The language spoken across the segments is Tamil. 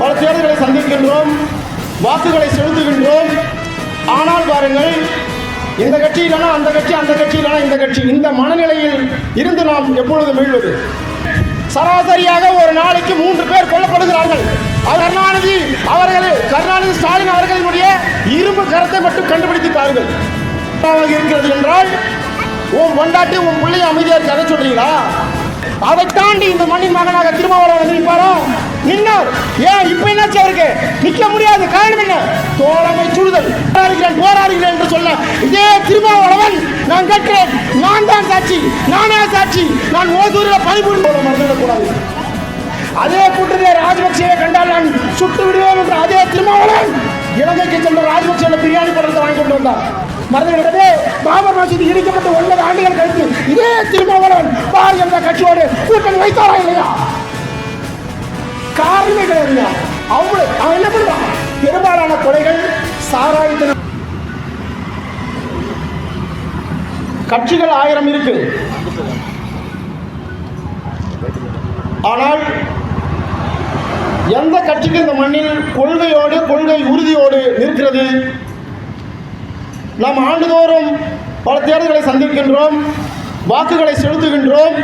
பல தேர்தல்களை சந்திக்கின்றோம் வாக்குகளை செலுத்துகின்றோம். ஆனால் பாருங்கள் இந்த கட்சி இல்லைனா அந்த கட்சி அந்த கட்சி இல்லைனா இந்த கட்சி. இந்த மனநிலையில் இருந்து நாம் எப்பொழுது மீழ்வது சராசரியாக ஒரு நாளைக்கு மூன்று பேர் கொல்லப்படுகிறார்கள். அவர் கருணாநிதி அவர்கள் கருணாநிதி ஸ்டாலின் அவர்களினுடைய இரும்பு கரத்தை மட்டும் கண்டுபிடித்து பாருங்கள் இருக்கிறது என்றால் உன் கொண்டாட்டி உன் பிள்ளை அமைதியாக கதை சொல்றீங்களா? அதை தாண்டி இந்த மண்ணின் மகனாக திருமாவளவன் வந்து நிற்பாரோ நின்னார் ஏன் இப்ப என்னாச்சு அவருக்கு? நிக்க முடியாது காரணம் என்ன? தோழமை சுடுதல் போராடுகிறேன் போராடுகிறேன் என்று சொல்ல இதே திருமாவளவன் நான் கேட்கிறேன் நான் தான் சாட்சி நானே சாட்சி நான் ஓதூரில் பதிமூணு போல மறந்துவிடக்கூடாது அதே கூட்டத்தை ராஜபக்சேவை கண்டால் நான் சுட்டு விடுவேன் என்று அதே திருமாவளவன் இலங்கைக்கு சென்ற ராஜபக்சேல பிரியாணி படத்தை வாங்கி கொண்டு வந்தார். மறந்துவிடவே பாபர் மசூதி இடிக்கப்பட்டு ஒன்பது ஆண்டுகள் கழித்து இதே திருமாவளவன் பாரதிய ஜனதா கட்சியோடு கூட்டணி வைத்தாரா இல்லையா? காரணமே கிடையாதுங்க அவ்வளவு அவன் என்ன பண்ணுவான் பெரும்பாலான கொலைகள் சாராயத்தின கட்சிகள் ஆயிரம் இருக்கு. ஆனால் எந்த கட்சிக்கு இந்த மண்ணில் கொள்கையோடு கொள்கை உறுதியோடு நிற்கிறது? நாம் ஆண்டுதோறும் பல தேர்தல்களை சந்திக்கின்றோம் வாக்குகளை செலுத்துகின்றோம்.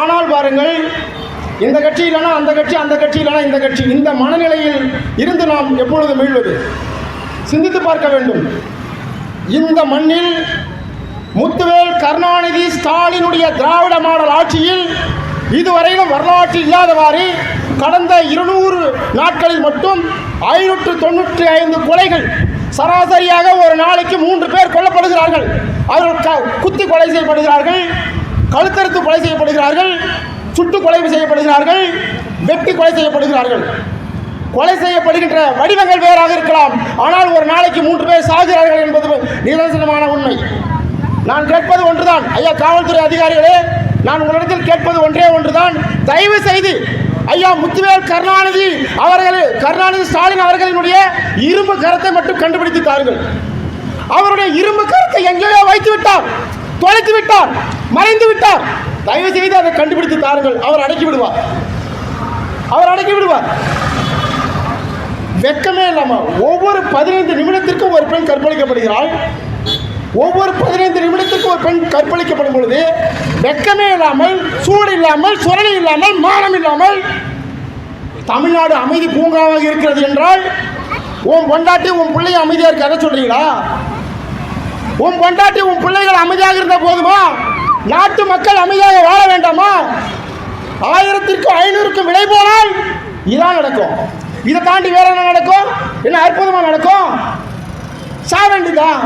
ஆனால் பாருங்கள் இந்த கட்சி இல்லைனா அந்த கட்சி அந்த கட்சி இல்லைனா இந்த கட்சி. இந்த மனநிலையில் இருந்து நாம் எப்பொழுது மீள்வது? சிந்தித்து பார்க்க வேண்டும். இந்த மண்ணில் முத்துவேல் கருணாநிதி ஸ்டாலினுடைய திராவிட மாடல் ஆட்சியில் இதுவரையிலும் வரலாற்று இல்லாதவாறு கடந்த இருநூறு நாட்களில் மட்டும் ஐநூற்று தொண்ணூற்றி ஐந்து கொலைகள் சராசரியாக ஒரு நாளைக்கு மூன்று பேர் கொல்லப்படுகிறார்கள். அவர்கள் க- குத்தி கொலை செய்யப்படுகிறார்கள் கழுத்தறுத்து கொலை செய்யப்படுகிறார்கள். சுட்டு கொலை செய்யப்படுகிறார்கள் வெட்டி கொலை செய்யப்படுகிறார்கள். கொலை செய்யப்படுகின்ற வடிவங்கள் வேறாக இருக்கலாம். ஆனால் ஒரு நாளைக்கு மூன்று பேர் சாகிறார்கள் என்பது நிதர்சனமான உண்மை. நான் கேட்பது ஒன்றுதான். ஐயா காவல்துறை அதிகாரிகளே நான் உங்களிடத்தில் கேட்பது ஒன்றே ஒன்றுதான். தயவு செய்து ஐயா முத்துவேல் கருணாநிதி அவர்கள் கருணாநிதி ஸ்டாலின் அவர்களினுடைய இரும்பு கரத்தை மட்டும் கண்டுபிடித்து தாருங்கள். அவருடைய இரும்பு கருத்தை எங்கேயோ வைத்து விட்டார் தொலைத்து விட்டார் மறைந்து விட்டார் தயவு செய்து அதை கண்டுபிடித்து தாருங்கள். அவர் அடக்கி விடுவார். அவர் அடக்கி விடுவார். வெக்கமே இல்லாம ஒவ்வொரு பதினைந்து நிமிடத்திற்கும் ஒரு பெண் கற்பழிக்கப்படுகிறாள். ஒவ்வொரு பதினைந்து நிமிடத்திற்கும் ஒரு பெண் கற்பழிக்கப்படும் பொழுது வெக்கமே இல்லாமல் சூடு இல்லாமல் சுரணி இல்லாமல் மானம் இல்லாமல் தமிழ்நாடு அமைதி பூங்காவாக இருக்கிறது என்றால் உன் பொண்டாட்டி உன் பிள்ளைய அமைதியாக இருக்க சொல்றீங்களா? உன் பொண்டாட்டி உன் பிள்ளைகள் அமைதியாக இருந்தால் போதுமா? நாட்டு மக்கள் அமைதியாக வாழ வேண்டாமா? ஆயிரத்திற்கும் ஐநூறுக்கும் விலை போனால் இதான் நடக்கும். இதை தாண்டி வேற என்ன நடக்கும்? என்ன அற்புதமாக நடக்கும்? சா வேண்டிதான்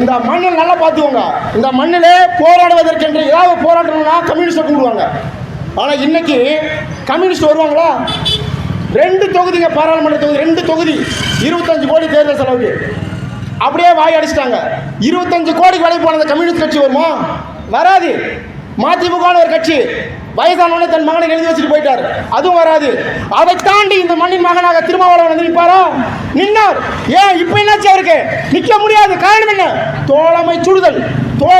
இந்த மண்ணில் நல்லா பார்த்துக்கோங்க. இந்த மண்ணில் போராடுவதற்கென்று ஏதாவது போராட்டம்னா கம்யூனிஸ்டை கூடுவாங்க ஆனால் இன்னைக்கு கம்யூனிஸ்ட் வருவாங்களா? ரெண்டு தொகுதிங்க பாராளுமன்ற தொகுதி ரெண்டு தொகுதி இருபத்தஞ்சு கோடி தேர்தல் செலவுக்கு. அப்படியே வாய் அடிச்சிட்டாங்க. இருபத்தஞ்சு கோடிக்கு வேலை போன கம்யூனிஸ்ட் கட்சி வருமா? வராது. மதிமுகன்னு ஒரு கட்சி. வயசானவனே தன் மகனை எழுதி வச்சுட்டு போயிட்டார். அதுவும் வராது. அதை தாண்டி இந்த மண்ணின் மகனாக திருமாவளவன் வந்து நிற்பாரா? நின்னார். ஏன் இப்போ என்னாச்சு அவருக்கு? நிற்க முடியாது. காரணம் என்ன? தோழமை சுடுதல். தோழ